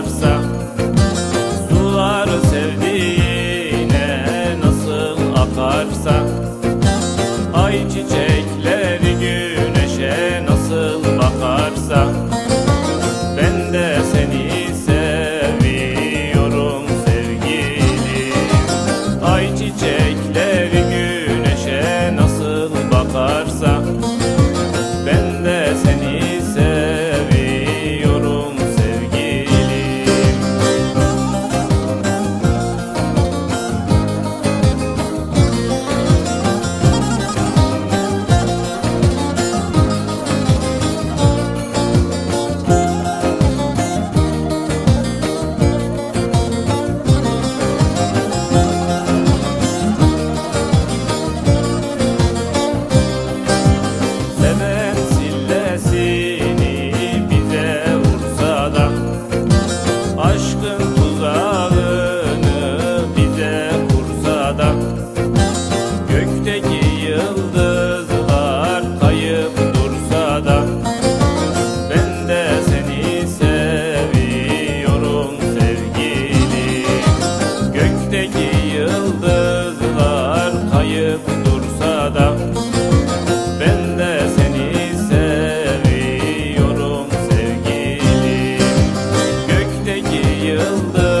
varsa Suları sevdiğine nasıl akarsa Ay çiçekleri güneşe nasıl bakarsa The.